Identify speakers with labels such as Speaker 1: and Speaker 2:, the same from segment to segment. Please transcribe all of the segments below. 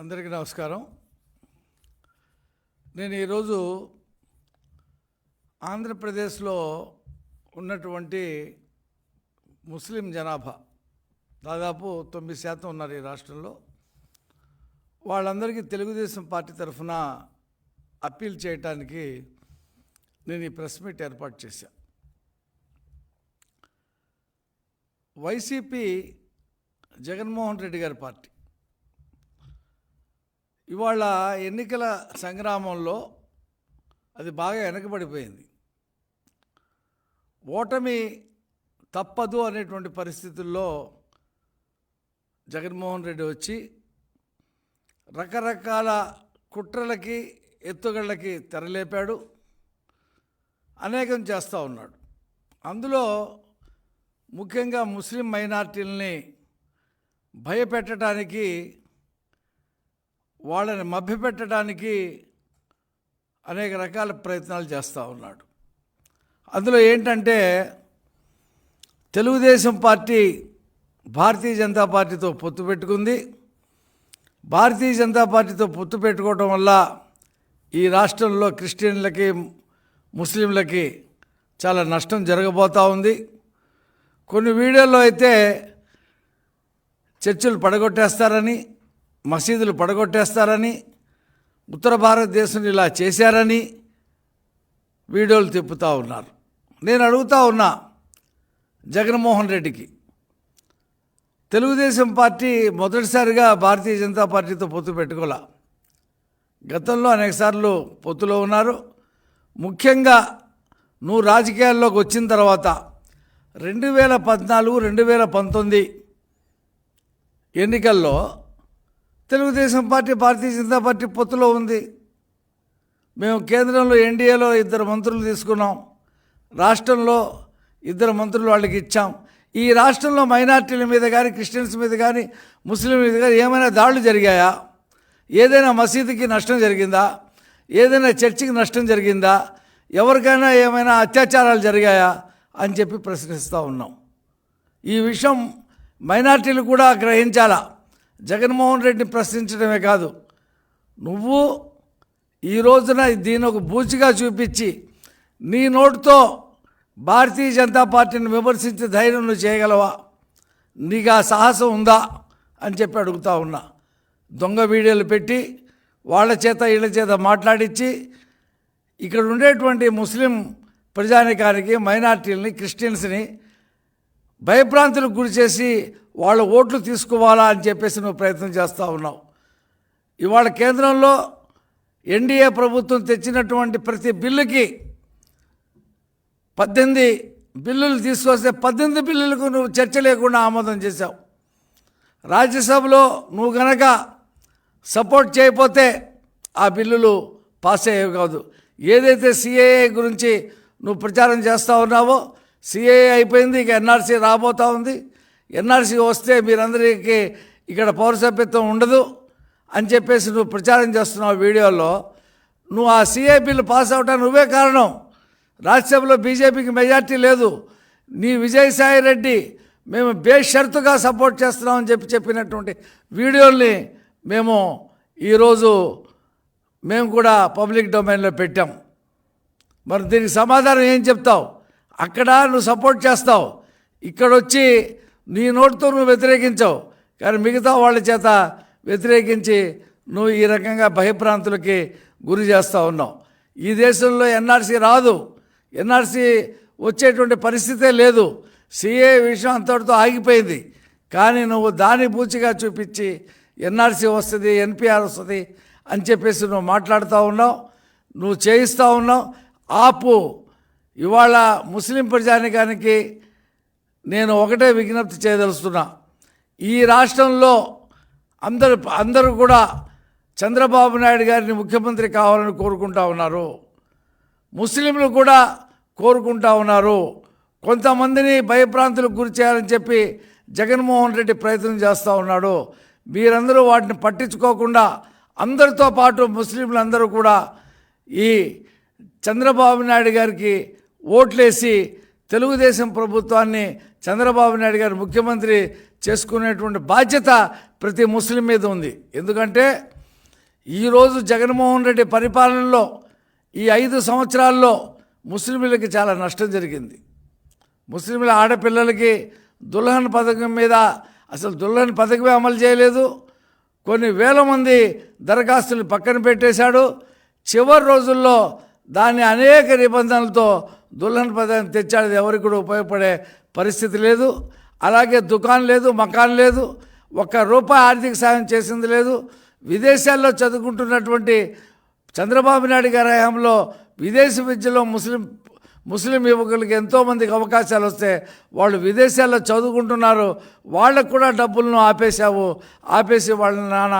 Speaker 1: అందరికీ నమస్కారం. నేను ఈరోజు ఆంధ్రప్రదేశ్లో ఉన్నటువంటి ముస్లిం జనాభా దాదాపు తొమ్మిది శాతం ఉన్నారు ఈ రాష్ట్రంలో. వాళ్ళందరికీ తెలుగుదేశం పార్టీ తరఫున అప్పీల్ చేయటానికి నేను ఈ ప్రెస్ మీట్ ఏర్పాటు చేశా. వైసీపీ జగన్మోహన్ రెడ్డి గారి పార్టీ ఇవాళ ఎన్నికల సంగ్రామంలో అది బాగా వెనకబడిపోయింది. ఓటమి తప్పదు అనేటువంటి పరిస్థితుల్లో జగన్మోహన్ రెడ్డి వచ్చి రకరకాల కుట్రలకి ఎత్తుగళ్ళకి తెరలేపాడు. అనేకం చేస్తూ ఉన్నాడు. అందులో ముఖ్యంగా ముస్లిం మైనార్టీలని భయపెట్టడానికి వాళ్ళని మభ్యపెట్టడానికి అనేక రకాల ప్రయత్నాలు చేస్తూ ఉన్నాడు. అందులో ఏంటంటే తెలుగుదేశం పార్టీ భారతీయ జనతా పార్టీతో పొత్తు పెట్టుకుంది. భారతీయ జనతా పార్టీతో పొత్తు పెట్టుకోవటం వల్ల ఈ రాష్ట్రంలో క్రిస్టియన్లకి ముస్లింలకి చాలా నష్టం జరగబోతూ ఉంది. కొన్ని వీడియోల్లో అయితే చర్చలు పడగొట్టేస్తారని మసీదులు పడగొట్టేస్తారని ఉత్తర భారతదేశం ఇలా చేశారని వీడియోలు తిప్పుతూ ఉన్నారు. నేను అడుగుతా ఉన్నా జగన్మోహన్ రెడ్డికి తెలుగుదేశం పార్టీ మొదటిసారిగా భారతీయ జనతా పార్టీతో పొత్తు పెట్టుకోలే. గతంలో అనేకసార్లు పొత్తులో ఉన్నారు. ముఖ్యంగా నువ్వు రాజకీయాల్లోకి వచ్చిన తర్వాత రెండు వేల పద్నాలుగు రెండు వేల పంతొమ్మిది ఎన్నికల్లో తెలుగుదేశం పార్టీ భారతీయ జనతా పార్టీ పొత్తులో ఉంది. మేము కేంద్రంలో ఎన్డీఏలో ఇద్దరు మంత్రులు తీసుకున్నాం. రాష్ట్రంలో ఇద్దరు మంత్రులు వాళ్ళకి ఇచ్చాం. ఈ రాష్ట్రంలో మైనార్టీల మీద కానీ క్రిస్టియన్స్ మీద కానీ ముస్లిం మీద కానీ ఏమైనా దాడులు జరిగాయా? ఏదైనా మసీదుకి నష్టం జరిగిందా? ఏదైనా చర్చికి నష్టం జరిగిందా? ఎవరికైనా ఏమైనా అత్యాచారాలు జరిగాయా? అని చెప్పి ప్రశ్నిస్తూ ఉన్నాం. ఈ విషయం మైనార్టీలు కూడా గ్రహించాలా? జగన్మోహన్ రెడ్డిని ప్రశ్నించడమే కాదు. నువ్వు ఈ రోజున దీని ఒక బూచిగా చూపించి నీ నోటితో భారతీయ జనతా పార్టీని విమర్శించే ధైర్యం నువ్వు చేయగలవా? నీకు ఆ సాహసం ఉందా? అని చెప్పి అడుగుతా ఉన్నా. దొంగ వీడియోలు పెట్టి వాళ్ళ చేత వీళ్ళ చేత మాట్లాడించి ఇక్కడ ఉండేటువంటి ముస్లిం ప్రజానికానికి మైనార్టీలని క్రిస్టియన్స్ని భయభ్రాంతులకు గురి చేసి వాళ్ళ ఓట్లు తీసుకోవాలా అని చెప్పేసి నువ్వు ప్రయత్నం చేస్తూ ఉన్నావు. ఇవాళ కేంద్రంలో ఎన్డీఏ ప్రభుత్వం తెచ్చినటువంటి ప్రతి బిల్లుకి పద్దెనిమిది బిల్లులు తీసుకొస్తే పద్దెనిమిది బిల్లులకు నువ్వు చర్చ లేకుండా ఆమోదం చేశావు. రాజ్యసభలో నువ్వు గనక సపోర్ట్ చేయకపోతే ఆ బిల్లులు పాస్ అయ్యేవి కాదు. ఏదైతే సిఏఏ గురించి నువ్వు ప్రచారం చేస్తూ ఉన్నావో సిఏ అయిపోయింది ఇక ఎన్ఆర్సీ రాబోతూ ఉంది. ఎన్ఆర్సీ వస్తే మీరందరికీ ఇక్కడ పౌరసభ్యత్వం ఉండదు అని చెప్పేసి నువ్వు ప్రచారం చేస్తున్నావు వీడియోలో. నువ్వు ఆ సిఏ బిల్లు పాస్ అవటానికి నువ్వే కారణం. రాజ్యసభలో బీజేపీకి మెజార్టీ లేదు. నీ విజయసాయి రెడ్డి మేము బేషరతుగా సపోర్ట్ చేస్తున్నామని చెప్పి చెప్పినటువంటి వీడియోల్ని మేము ఈరోజు మేము కూడా పబ్లిక్ డొమైన్లో పెట్టాం. మరి దీనికి సమాధానం ఏం చెప్తావు? అక్కడ నువ్వు సపోర్ట్ చేస్తావు. ఇక్కడ వచ్చి నీ నోటితో నువ్వు వ్యతిరేకించావు. కానీ మిగతా వాళ్ళ చేత వ్యతిరేకించి నువ్వు ఈ రకంగా భయభ్రాంతులకి గురి చేస్తూ ఉన్నావు. ఈ దేశంలో ఎన్ఆర్సీ రాదు. ఎన్ఆర్సీ వచ్చేటువంటి పరిస్థితే లేదు. సిఏ విషయం అంతటితో ఆగిపోయింది. కానీ నువ్వు దాని పూచిగా చూపించి ఎన్ఆర్సీ వస్తుంది ఎన్పిఆర్ వస్తుంది అని చెప్పేసి నువ్వు మాట్లాడుతూ ఉన్నావు. నువ్వు చేయిస్తూ ఉన్నావు. ఆపు. ఇవాళ ముస్లిం ప్రజానికానికి నేను ఒకటే విజ్ఞప్తి చేయదలుస్తున్నా ఈ రాష్ట్రంలో అందరు అందరూ కూడా చంద్రబాబు నాయుడు గారిని ముఖ్యమంత్రి కావాలని కోరుకుంటా ఉన్నారు. ముస్లింలు కూడా కోరుకుంటా ఉన్నారు. కొంతమందిని భయప్రాంతులకు గురి చేయాలని చెప్పి జగన్మోహన్ రెడ్డి ప్రయత్నం చేస్తూ ఉన్నాడు. మీరందరూ వాటిని పట్టించుకోకుండా అందరితో పాటు ముస్లింలందరూ కూడా ఈ చంద్రబాబు నాయుడు గారికి ఓట్లేసి తెలుగుదేశం ప్రభుత్వాన్ని చంద్రబాబు నాయుడు గారు ముఖ్యమంత్రి చేసుకునేటువంటి బాధ్యత ప్రతి ముస్లిం మీద ఉంది. ఎందుకంటే ఈరోజు జగన్మోహన్ రెడ్డి పరిపాలనలో ఈ ఐదు సంవత్సరాల్లో ముస్లింలకి చాలా నష్టం జరిగింది. ముస్లింల ఆడపిల్లలకి దుల్హన్ పథకం మీద అసలు దుల్హన్ పథకమే అమలు చేయలేదు. కొన్ని వేల మంది దరఖాస్తులు పక్కన పెట్టేశాడు. చివరి రోజుల్లో దాన్ని అనేక నిబంధనలతో దుల్హన్ పదాన్ని తెచ్చాడు ఎవరికి కూడా ఉపయోగపడే పరిస్థితి లేదు. అలాగే దుకాన్ లేదు మకాన్ లేదు ఒక్క రూపాయి ఆర్థిక సాయం చేసింది లేదు. విదేశాల్లో చదువుకుంటున్నటువంటి చంద్రబాబు నాయుడు గారి హయాంలో విదేశీ విద్యలో ముస్లిం ముస్లిం యువకులకి ఎంతోమందికి అవకాశాలు వస్తే వాళ్ళు విదేశాల్లో చదువుకుంటున్నారు వాళ్ళకు కూడా డబ్బులను ఆపేశావు ఆపేసి వాళ్ళని నాన్న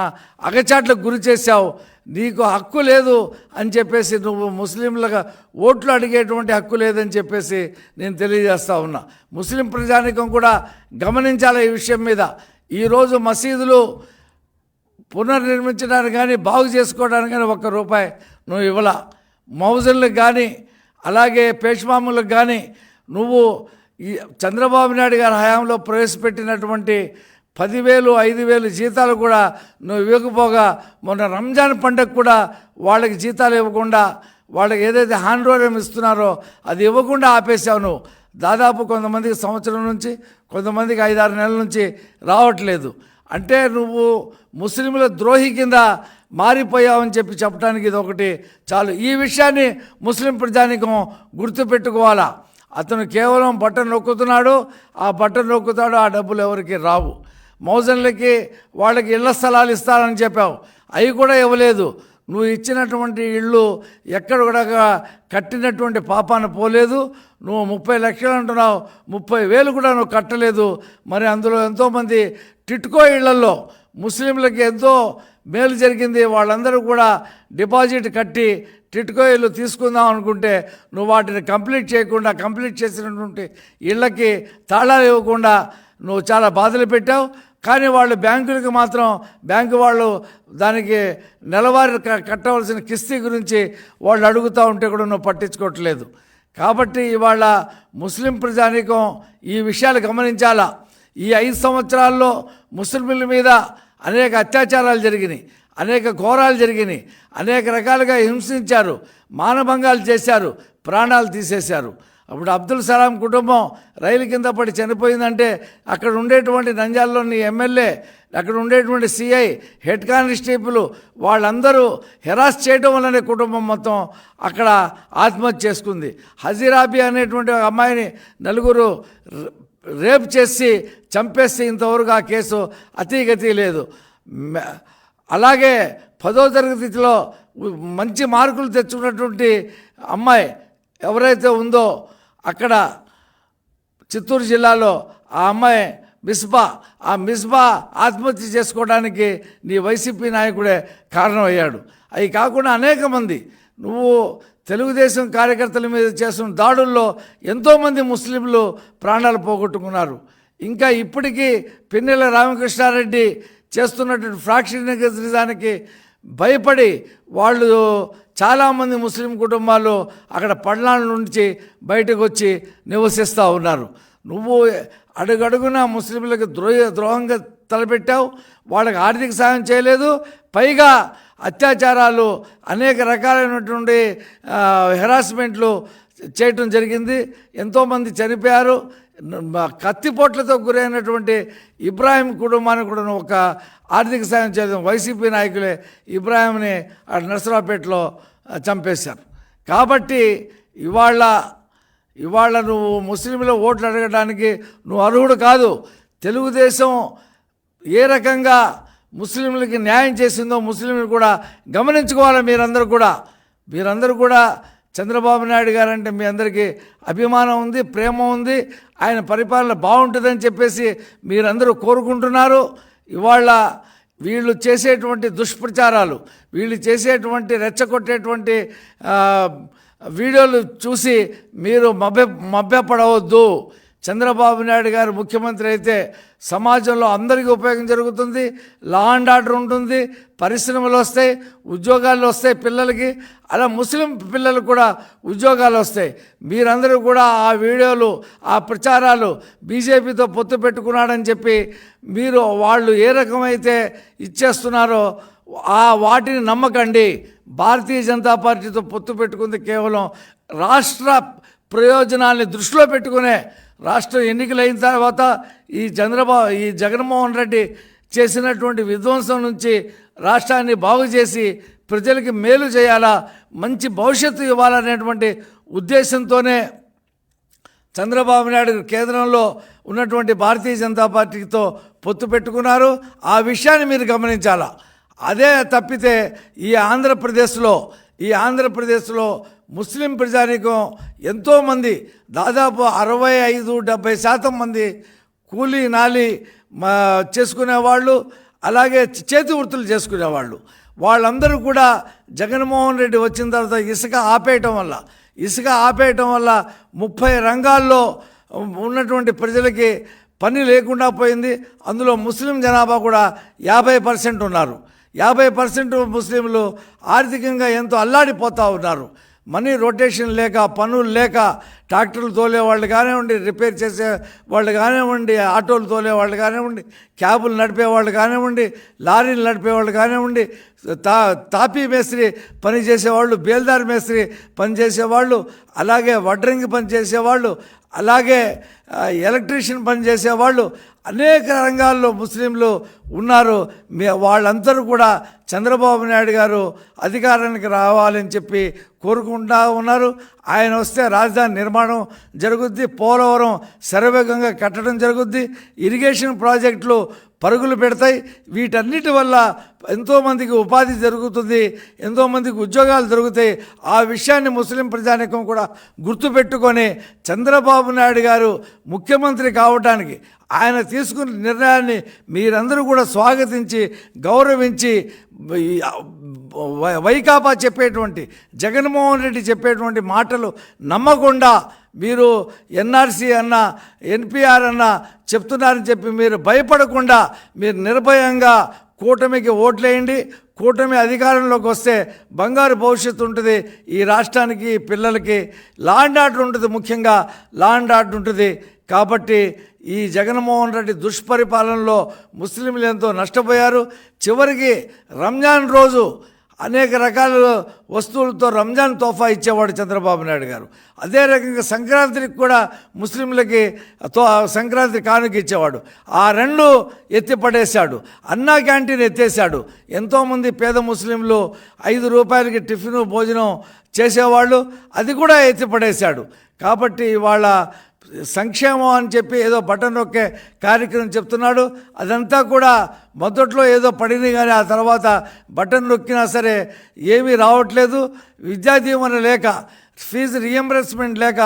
Speaker 1: అగచాట్లకు గురి చేశావు. నీకు హక్కు లేదు అని చెప్పేసి నువ్వు ముస్లింలుగా ఓట్లు అడిగేటువంటి హక్కు లేదని చెప్పేసి నేను తెలియజేస్తా ఉన్నా. ముస్లిం ప్రజానికం కూడా గమనించాలి ఈ విషయం మీద. ఈరోజు మసీదులు పునర్నిర్మించడానికి కానీ బాగు చేసుకోవడానికి కానీ ఒక్క రూపాయి నువ్వు ఇవ్వాల. మౌజన్లకు కానీ అలాగే పేష్మాములకు కానీ నువ్వు ఈ చంద్రబాబు నాయుడు గారి హయాంలో ప్రవేశపెట్టినటువంటి పదివేలు ఐదు వేలు జీతాలు కూడా నువ్వు ఇవ్వకపోగా మొన్న రంజాన్ పండగ కూడా వాళ్ళకి జీతాలు ఇవ్వకుండా వాళ్ళకి ఏదైతే హ్యాండ్ ఇస్తున్నారో అది ఇవ్వకుండా ఆపేసావు నువ్వు. దాదాపు కొంతమందికి సంవత్సరం నుంచి కొంతమందికి ఐదారు నెలల నుంచి రావట్లేదు. అంటే నువ్వు ముస్లింల ద్రోహి కింద మారిపోయావని చెప్పి చెప్పడానికి ఇది ఒకటి చాలు. ఈ విషయాన్ని ముస్లిం ప్రజానికం గుర్తుపెట్టుకోవాలా? అతను కేవలం బట్టను నొక్కుతున్నాడు. ఆ బట్టను నొక్కుతాడు ఆ డబ్బులు ఎవరికి రావు. మౌజన్లకి వాళ్ళకి ఇళ్ళ స్థలాలు ఇస్తానని చెప్పావు. అవి కూడా ఇవ్వలేదు. నువ్వు ఇచ్చినటువంటి ఇళ్ళు ఎక్కడ కూడా కట్టినటువంటి పాపాన పోలేదు. నువ్వు ముప్పై లక్షలు అంటున్నావు. ముప్పై వేలు కూడా నువ్వు కట్టలేదు. మరి అందులో ఎంతోమంది టిట్కో ఇళ్ళలో ముస్లింలకి ఎంతో మేలు జరిగింది. వాళ్ళందరూ కూడా డిపాజిట్ కట్టి టిట్కో ఇల్లు తీసుకుందాం అనుకుంటే నువ్వు వాటిని కంప్లీట్ చేయకుండా కంప్లీట్ చేసినటువంటి ఇళ్ళకి తాళాలు ఇవ్వకుండా నువ్వు చాలా బాధలు పెట్టావు. కానీ వాళ్ళు బ్యాంకులకు మాత్రం బ్యాంకు వాళ్ళు దానికి నెలవారీ కట్టవలసిన కిస్తీ గురించి వాళ్ళు అడుగుతూ ఉంటే కూడా నువ్వు పట్టించుకోవట్లేదు. కాబట్టి ఇవాళ ముస్లిం ప్రజానీకం ఈ విషయాలు గమనించాలా? ఈ ఐదు సంవత్సరాల్లో ముస్లింల మీద అనేక అత్యాచారాలు జరిగినాయి అనేక ఘోరాలు జరిగినాయి అనేక రకాలుగా హింసించారు మానభంగాలు చేశారు ప్రాణాలు తీసేశారు. అప్పుడు అబ్దుల్ సలాం కుటుంబం రైలు కింద పడి చనిపోయిందంటే అక్కడ ఉండేటువంటి నంజాల్లోని ఎమ్మెల్యే అక్కడ ఉండేటువంటి సిఐ హెడ్ కానిస్టేబుల్ వాళ్ళందరూ హెరాస్ చేయడం వల్లనే కుటుంబం మొత్తం అక్కడ ఆత్మహత్య చేసుకుంది. హజీరాబీ అనేటువంటి అమ్మాయిని నలుగురు రేప్ చేసి చంపేస్తే ఇంతవరకు ఆ కేసు అతీగతి లేదు. అలాగే పదో తరగతిలో మంచి మార్కులు తెచ్చుకున్నటువంటి అమ్మాయి ఎవరైతే ఉందో అక్కడ చిత్తూరు జిల్లాలో ఆ అమ్మాయి మిస్బా ఆ మిస్బా ఆత్మహత్య చేసుకోవడానికి నీ వైసీపీ నాయకుడే కారణమయ్యాడు. అవి కాకుండా అనేక మంది. నువ్వు తెలుగుదేశం కార్యకర్తల మీద చేస్తున్న దాడుల్లో ఎంతోమంది ముస్లింలు ప్రాణాలు పోగొట్టుకున్నారు. ఇంకా ఇప్పటికీ పిన్నెల రామకృష్ణారెడ్డి చేస్తున్నటువంటి ఫ్రాక్షనిజానికి భయపడి వాళ్ళు చాలామంది ముస్లిం కుటుంబాలు అక్కడ పళ్ళాల నుంచి బయటకు వచ్చి నివసిస్తూ ఉన్నారు. నువ్వు అడుగడుగున ముస్లింలకు ద్రోహ ద్రోహంగా తలపెట్టావు వాళ్ళకి ఆర్థిక సాయం చేయలేదు పైగా అత్యాచారాలు అనేక రకాలైనటువంటి హెరాస్మెంట్లు చేయటం జరిగింది. ఎంతోమంది చనిపోయారు. కత్తిపోట్లతో గురైనటువంటి ఇబ్రాహిం కుటుంబానికి కూడా ఒక ఆర్థిక సాయం చేయడం వైసీపీ నాయకులే ఇబ్రాహింని ఆ నర్సరావుపేటలో చంపేశారు. కాబట్టి ఇవాళ ఇవాళ నువ్వు ముస్లింల ఓట్లు అడగడానికి నువ్వు అర్హుడు కాదు. తెలుగుదేశం ఏ రకంగా ముస్లింలకి న్యాయం చేసిందో ముస్లింలు కూడా గమనించుకోవాలి మీరందరూ కూడా. మీరందరూ కూడా చంద్రబాబు నాయుడు గారంటే మీ అందరికీ అభిమానం ఉంది ప్రేమ ఉంది ఆయన పరిపాలన బాగుంటుందని చెప్పేసి మీరందరూ కోరుకుంటున్నారు. ఇవాళ వీళ్ళు చేసేటువంటి దుష్ప్రచారాలు వీళ్ళు చేసేటువంటి రెచ్చగొట్టేటువంటి వీడియోలు చూసి మీరు మభ్య మభ్యపడవద్దు. చంద్రబాబు నాయుడు గారు ముఖ్యమంత్రి అయితే సమాజంలో అందరికీ ఉపయోగం జరుగుతుంది. లా అండ్ ఆర్డర్ ఉంటుంది. పరిశ్రమలు వస్తాయి. ఉద్యోగాలు వస్తాయి పిల్లలకి. అలా ముస్లిం పిల్లలకు కూడా ఉద్యోగాలు వస్తాయి. మీరందరూ కూడా ఆ వీడియోలు ఆ ప్రచారాలు బీజేపీతో పొత్తు పెట్టుకున్నాడని చెప్పి మీరు వాళ్ళు ఏ రకమైతే ఇచ్చేస్తున్నారో ఆ వాటిని నమ్మకండి. భారతీయ జనతా పార్టీతో పొత్తు పెట్టుకుంది కేవలం రాష్ట్ర ప్రయోజనాల్ని దృష్టిలో పెట్టుకునే రాష్ట్రం ఎన్నికలైన తర్వాత ఈ చంద్రబాబు ఈ జగన్మోహన్ రెడ్డి చేసినటువంటి విధ్వంసం నుంచి రాష్ట్రాన్ని బాగు చేసి ప్రజలకి మేలు చేయాలా మంచి భవిష్యత్తు ఇవ్వాలనేటువంటి ఉద్దేశంతోనే చంద్రబాబు నాయుడు కేంద్రంలో ఉన్నటువంటి భారతీయ జనతా పార్టీతో పొత్తు పెట్టుకున్నారు. ఆ విషయాన్ని మీరు గమనించాలా? అదే తప్పితే ఈ ఆంధ్రప్రదేశ్లో ఈ ఆంధ్రప్రదేశ్లో ముస్లిం ప్రజానికం ఎంతోమంది దాదాపు అరవై ఐదు డెబ్భై శాతం మంది కూలీ నాలి మా చేసుకునేవాళ్ళు అలాగే చేతి వృత్తులు చేసుకునేవాళ్ళు. వాళ్ళందరూ కూడా జగన్మోహన్ రెడ్డి వచ్చిన తర్వాత ఇసుక ఆపేయటం వల్ల ఇసుక ఆపేయటం వల్ల ముప్పై రంగాల్లో ఉన్నటువంటి ప్రజలకి పని లేకుండా పోయింది. అందులో ముస్లిం జనాభా కూడా యాభై పర్సెంట్ ఉన్నారు. యాభై పర్సెంట్ ముస్లింలు ఆర్థికంగా ఎంతో అల్లాడిపోతూ ఉన్నారు. మనీ రొటేషన్ లేక పనులు లేక ట్రాక్టర్లు తోలే వాళ్ళు కానివ్వండి రిపేర్ చేసే వాళ్ళు కానివ్వండి ఆటోలు తోలే వాళ్ళు కానివ్వండి క్యాబులు నడిపే వాళ్ళు కానివ్వండి లారీలు నడిపే వాళ్ళు కానివ్వండి తా తాపీ మేస్త్రి పని చేసేవాళ్ళు బేల్దార్ మేస్త్రి పని చేసేవాళ్ళు అలాగే వడ్రంగి పని చేసేవాళ్ళు అలాగే ఎలక్ట్రీషియన్ పనిచేసే వాళ్ళు అనేక రంగాల్లో ముస్లింలు ఉన్నారు. మీ వాళ్ళందరూ కూడా చంద్రబాబు నాయుడు గారు అధికారానికి రావాలని చెప్పి కోరుకుంటా ఉన్నారు. ఆయన వస్తే రాజధాని నిర్మాణం జరుగుద్ది పోలవరం శరవేగంగా కట్టడం జరుగుద్ది ఇరిగేషన్ ప్రాజెక్టులు పరుగులు పెడతాయి. వీటన్నిటి వల్ల ఎంతోమందికి ఉపాధి జరుగుతుంది ఎంతోమందికి ఉద్యోగాలు దొరుకుతాయి. ఆ విషయాన్ని ముస్లిం ప్రజానికం కూడా గుర్తుపెట్టుకొని చంద్రబాబు నాయుడు గారు ముఖ్యమంత్రి కావడానికి ఆయన తీసుకున్న నిర్ణయాన్ని మీరందరూ కూడా స్వాగతించి గౌరవించి వైకాపా చెప్పేటువంటి జగన్మోహన్ రెడ్డి చెప్పేటువంటి మాటలు నమ్మకుండా మీరు ఎన్ఆర్సీ అన్న ఎన్పిఆర్ అన్న చెప్తున్నారని చెప్పి మీరు భయపడకుండా మీరు నిర్భయంగా కూటమికి ఓట్లేయండి కూటమి అధికారంలోకి వస్తే బంగారు భవిష్యత్తు ఉంటుంది ఈ రాష్ట్రానికి పిల్లలకి. లాండ్ ఆర్డర్ ఉంటుంది ముఖ్యంగా లాండ్ ఆర్డర్ ఉంటుంది. కాబట్టి ఈ జగన్మోహన్ రెడ్డి దుష్పరిపాలనలో ముస్లింలు ఎంతో నష్టపోయారు. చివరికి రంజాన్ రోజు అనేక రకాల వస్తువులతో రంజాన్ తోఫా ఇచ్చేవాడు చంద్రబాబు నాయుడు గారు. అదే రకంగా సంక్రాంతికి కూడా ముస్లింలకి తో సంక్రాంతి కానుక ఇచ్చేవాడు. ఆ రెండు ఎత్తిపడేశాడు. అన్నా క్యాంటీన్ ఎత్తేసాడు ఎంతోమంది పేద ముస్లింలు ఐదు రూపాయలకి టిఫిన్ భోజనం చేసేవాళ్ళు. అది కూడా ఎత్తిపడేశాడు. కాబట్టి వాళ్ళ సంక్షేమం అని చెప్పి ఏదో బటన్ నొక్కే కార్యక్రమం చెప్తున్నాడు. అదంతా కూడా మొదట్లో ఏదో పడింది కానీ ఆ తర్వాత బటన్ నొక్కినా సరే ఏమీ రావట్లేదు. విద్యా దీవెన లేక ఫీజు రియంబర్స్మెంట్ లేక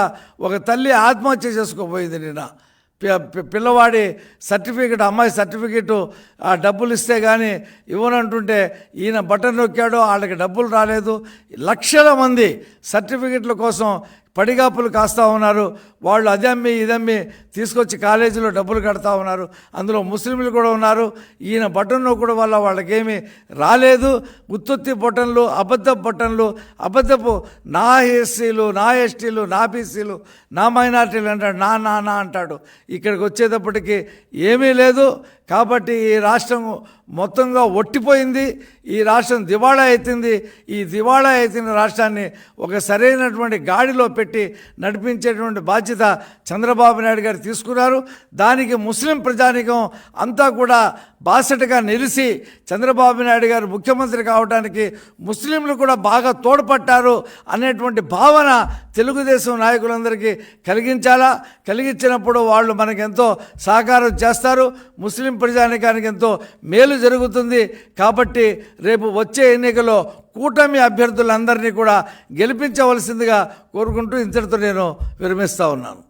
Speaker 1: ఒక తల్లి ఆత్మహత్య చేసుకోబోయింది నిన్న. పిల్లవాడి సర్టిఫికెట్ అమ్మాయి సర్టిఫికెట్ ఆ డబ్బులు ఇస్తే కానీ ఇవ్వనంటుంటే ఈయన బటన్ నొక్కాడు వాళ్ళకి డబ్బులు రాలేదు. లక్షల మంది సర్టిఫికెట్ల కోసం పడిగాపులు కాస్తూ ఉన్నారు. వాళ్ళు అదమ్మి ఇదమ్మి తీసుకొచ్చి కాలేజీలో డబ్బులు కడతా ఉన్నారు. అందులో ముస్లింలు కూడా ఉన్నారు. ఈయన బటన్ నొక్కడం వల్ల వాళ్ళకేమీ రాలేదు. ఉత్తుత్తి బటన్లు అబద్ధ బటన్లు అబద్ధపు నా ఎస్సీలు నా ఎస్టీలు నా బీసీలు నా మైనార్టీలు అంటాడు నా నా నా అంటాడు. ఇక్కడికి వచ్చేటప్పటికి ఏమీ లేదు. కాబట్టి ఈ రాష్ట్రం మొత్తంగా ఒట్టిపోయింది. ఈ రాష్ట్రం దివాళా అవుతుంది ఈ దివాళా అవుతున్న రాష్ట్రాన్ని ఒక సరైనటువంటి గాడిలో పెట్టి నడిపించేటువంటి బాధ్యత చంద్రబాబు నాయుడు గారు తీసుకున్నారు. దానికి ముస్లిం ప్రజానికం అంతా కూడా బాసటగా నిలిచి చంద్రబాబు నాయుడు గారు ముఖ్యమంత్రి కావడానికి ముస్లింలు కూడా బాగా తోడ్పట్టారు అనేటువంటి భావన తెలుగుదేశం నాయకులందరికీ కలిగించాలా? కలిగించినప్పుడు వాళ్ళు మనకెంతో ఎంతో సహకారం చేస్తారు. ముస్లిం ప్రజానికానికి ఎంతో మేలు జరుగుతుంది. కాబట్టి రేపు వచ్చే ఎన్నికలో కూటమి అభ్యర్థులందరినీ కూడా గెలిపించవలసిందిగా కోరుకుంటూ ఇంతటితో నేను విరమిస్తూ ఉన్నాను.